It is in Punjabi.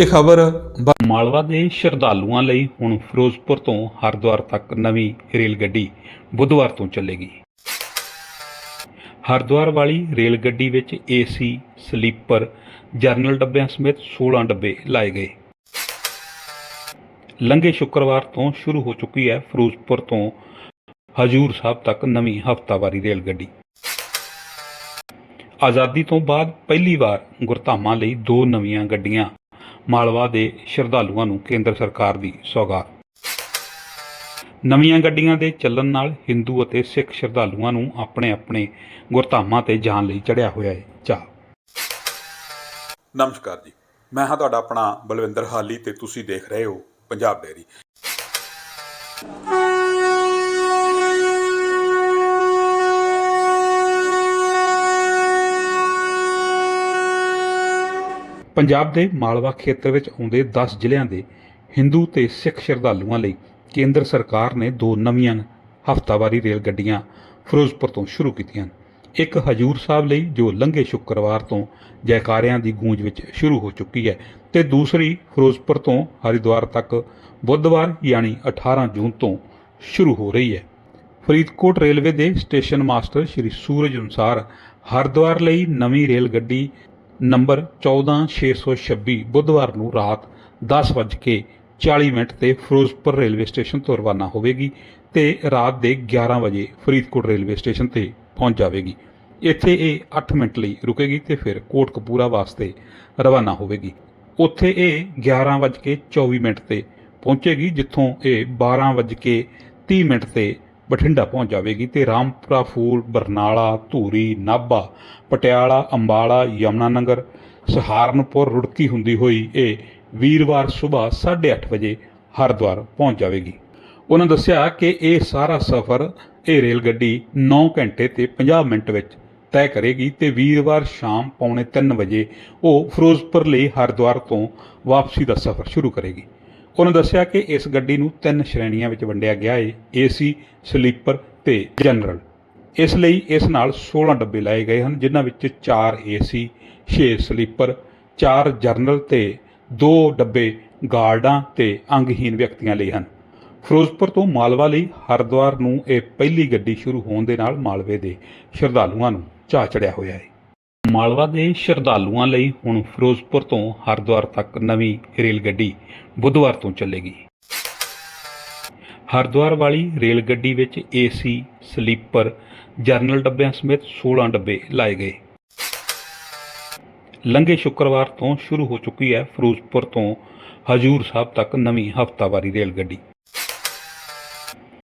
ਇਹ ਖਬਰ ਮਾਲਵਾ ਦੇ ਸ਼ਰਧਾਲੂਆਂ ਲਈ ਹੁਣ ਫਿਰੋਜ਼ਪੁਰ ਤੋਂ ਹਰਿਦੁਆਰ ਤੱਕ ਨਵੀਂ ਰੇਲ ਗੱਡੀ ਬੁੱਧਵਾਰ ਤੋਂ ਚੱਲੇਗੀ। ਹਰਿਦੁਆਰ ਵਾਲੀ ਰੇਲ ਗੱਡੀ ਵਿੱਚ ਏਸੀ, ਸਲੀਪਰ, ਜਰਨਲ ਡੱਬਿਆਂ ਸਮੇਤ 16 ਡੱਬੇ ਲਾਏ ਗਏ। ਲੰਘੇ ਸ਼ੁੱਕਰਵਾਰ ਤੋਂ ਸ਼ੁਰੂ ਹੋ ਚੁੱਕੀ ਹੈ ਫਿਰੋਜ਼ਪੁਰ ਤੋਂ ਹਜੂਰ ਸਾਹਿਬ ਤੱਕ ਨਵੀਂ ਹਫ਼ਤਾਵਾਰੀ ਰੇਲ ਗੱਡੀ ਆਜ਼ਾਦੀ ਤੋਂ ਬਾਅਦ ਪਹਿਲੀ ਵਾਰ ਗੁਰਧਾਮਾਂ ਲਈ ਦੋ ਨਵੀਆਂ ਗੱਡੀਆਂ ਮਾਲਵਾ ਦੇ ਸ਼ਰਧਾਲੂਆਂ ਨੂੰ ਕੇਂਦਰ ਸਰਕਾਰ ਦੀ ਸੌਗਾਤ। ਨਵੀਆਂ ਗੱਡੀਆਂ ਦੇ ਚੱਲਣ ਨਾਲ ਹਿੰਦੂ ਅਤੇ ਸਿੱਖ ਸ਼ਰਧਾਲੂਆਂ ਨੂੰ ਆਪਣੇ ਆਪਣੇ ਗੁਰਧਾਮਾਂ ਤੇ ਜਾਣ ਲਈ ਚੜਿਆ ਹੋਇਆ ਹੈ ਚਾਹ ਨਮਸਕਾਰ ਜੀ। ਮੈਂ ਹਾਂ ਤੁਹਾਡਾ ਆਪਣਾ ਬਲਵਿੰਦਰ ਹਾਲੀ ਤੇ ਤੁਸੀਂ ਦੇਖ ਰਹੇ ਹੋ ਪੰਜਾਬ ਡੇਰੀ ਪੰਜਾਬ ਦੇ ਮਾਲਵਾ ਖੇਤਰ ਵਿੱਚ ਆਉਂਦੇ 10 ਜ਼ਿਲ੍ਹਿਆਂ ਦੇ ਹਿੰਦੂ ਤੇ ਸਿੱਖ ਸ਼ਰਧਾਲੂਆਂ ਲਈ ਕੇਂਦਰ ਸਰਕਾਰ ਨੇ ਦੋ ਨਵੀਆਂ ਹਫ਼ਤਾਵਾਰੀ ਰੇਲ ਗੱਡੀਆਂ ਫਿਰੋਜ਼ਪੁਰ ਤੋਂ ਸ਼ੁਰੂ ਕੀਤੀਆਂ। ਇੱਕ ਹਜੂਰ ਸਾਹਿਬ ਲਈ, ਜੋ ਲੰਘੇ ਸ਼ੁੱਕਰਵਾਰ ਤੋਂ ਜੈਕਾਰਿਆਂ ਦੀ ਗੂੰਜ ਵਿੱਚ ਸ਼ੁਰੂ ਹੋ ਚੁੱਕੀ ਹੈ, ਤੇ ਦੂਸਰੀ ਫਿਰੋਜ਼ਪੁਰ ਤੋਂ ਹਰਿਦੁਆਰ ਤੱਕ ਬੁੱਧਵਾਰ, ਯਾਨੀ 18 ਜੂਨ ਤੋਂ ਸ਼ੁਰੂ ਹੋ ਰਹੀ ਹੈ। ਫਰੀਦਕੋਟ ਰੇਲਵੇ ਦੇ ਸਟੇਸ਼ਨ ਮਾਸਟਰ ਸ਼੍ਰੀ ਸੂਰਜ ਅਨੁਸਾਰ ਹਰਿਦੁਆਰ ਲਈ ਨਵੀਂ ਰੇਲ ਗੱਡੀ ਨੰਬਰ 14626 ਬੁੱਧਵਾਰ ਨੂੰ ਰਾਤ 10:40 ਮਿੰਟ ਤੇ ਫਿਰੋਜ਼ਪੁਰ ਰੇਲਵੇ ਸਟੇਸ਼ਨ ਤੋਂ ਰਵਾਨਾ ਹੋਵੇਗੀ ਤੇ ਰਾਤ ਦੇ 11 ਵਜੇ ਫਰੀਦਕੋਟ ਰੇਲਵੇ ਸਟੇਸ਼ਨ ਤੇ ਪਹੁੰਚ ਜਾਵੇਗੀ। ਇੱਥੇ ਇਹ 8 ਮਿੰਟ ਲਈ ਰੁਕੇਗੀ ਤੇ ਫਿਰ ਕੋਟਕਪੂਰਾ ਵਾਸਤੇ ਰਵਾਨਾ ਹੋਵੇਗੀ। ਉੱਥੇ ਇਹ 11:24 ਮਿੰਟ ਤੇ ਪਹੁੰਚੇਗੀ, ਜਿੱਥੋਂ ਇਹ 12:30 ਮਿੰਟ ਤੇ ਬਠਿੰਡਾ ਪਹੁੰਚ ਜਾਵੇਗੀ ਤੇ ਰਾਮਪੁਰਾ ਫੂਲ, ਬਰਨਾਲਾ, ਧੂਰੀ, ਨਾਭਾ, ਪਟਿਆਲਾ, ਅੰਬਾਲਾ ਯਮੁਨਾਨਗਰ ਸਹਾਰਨਪੁਰ ਰੁੜਕੀ ਹੁੰਦੀ ਹੋਈ ਇਹ ਵੀਰਵਾਰ ਸਵੇਰ 8:30 ਵਜੇ ਹਰਿਦੁਆਰ ਪਹੁੰਚ ਜਾਵੇਗੀ। ਉਹਨਾਂ ਦੱਸਿਆ ਕਿ ਇਹ ਸਾਰਾ ਸਫ਼ਰ ਇਹ ਰੇਲ ਗੱਡੀ 9 ਘੰਟੇ ਤੇ 50 ਮਿੰਟ ਵਿੱਚ ਤੈਅ ਕਰੇਗੀ ਤੇ ਵੀਰਵਾਰ ਸ਼ਾਮ ਪੌਣੇ 3 ਵਜੇ ਉਹ ਫਿਰੋਜ਼ਪੁਰ ਲਈ ਹਰਿਦੁਆਰ ਤੋਂ ਵਾਪਸੀ ਦਾ ਸਫ਼ਰ ਸ਼ੁਰੂ ਕਰੇਗੀ। ਉਹਨੇ ਦੱਸਿਆ ਕਿ ਇਸ ਗੱਡੀ ਨੂੰ ਤਿੰਨ ਸ਼੍ਰੇਣੀਆਂ ਵਿੱਚ ਵੰਡਿਆ ਗਿਆ ਹੈ ਏਸੀ ਸਲੀਪਰ ਤੇ ਜਨਰਲ। ਇਸ ਲਈ ਇਸ ਨਾਲ 16 ਡੱਬੇ ਲਾਏ ਗਏ ਹਨ, ਜਿਨ੍ਹਾਂ ਵਿੱਚ 4 ਏਸੀ 6 ਸਲੀਪਰ 4 ਜਰਨਲ ਤੇ 2 ਡੱਬੇ ਗਾਰਡਾਂ ਤੇ ਅੰਗਹੀਨ ਵਿਅਕਤੀਆਂ ਲਈ ਹਨ। ਫਿਰੋਜ਼ਪੁਰ ਤੋਂ ਮਾਲਵਾ ਲਈ ਹਰਿਦੁਆਰ ਨੂੰ ਇਹ ਪਹਿਲੀ ਗੱਡੀ ਸ਼ੁਰੂ ਹੋਣ ਦੇ ਨਾਲ ਮਾਲਵੇ ਦੇ ਸ਼ਰਧਾਲੂਆਂ ਨੂੰ ਚਾਅ ਚੜਿਆ ਹੋਇਆ ਹੈ ਮਾਲਵਾ ਦੇ ਸ਼ਰਧਾਲੂਆਂ ਲਈ ਹੁਣ ਫਿਰੋਜ਼ਪੁਰ ਤੋਂ ਹਰਿਦੁਆਰ ਤੱਕ ਨਵੀਂ ਰੇਲ ਗੱਡੀ ਬੁੱਧਵਾਰ ਤੋਂ ਚੱਲੇਗੀ। ਹਰਿਦੁਆਰ ਵਾਲੀ ਰੇਲ ਗੱਡੀ ਵਿੱਚ ਏਸੀ, ਸਲੀਪਰ, ਜਰਨਲ ਡੱਬਿਆਂ ਸਮੇਤ 16 ਡੱਬੇ ਲਾਏ ਗਏ। ਲੰਘੇ ਸ਼ੁੱਕਰਵਾਰ ਤੋਂ ਸ਼ੁਰੂ ਹੋ ਚੁੱਕੀ ਹੈ ਫਿਰੋਜ਼ਪੁਰ ਤੋਂ ਹਜੂਰ ਸਾਹਿਬ ਤੱਕ ਨਵੀਂ ਹਫ਼ਤਾਵਾਰੀ ਰੇਲ ਗੱਡੀ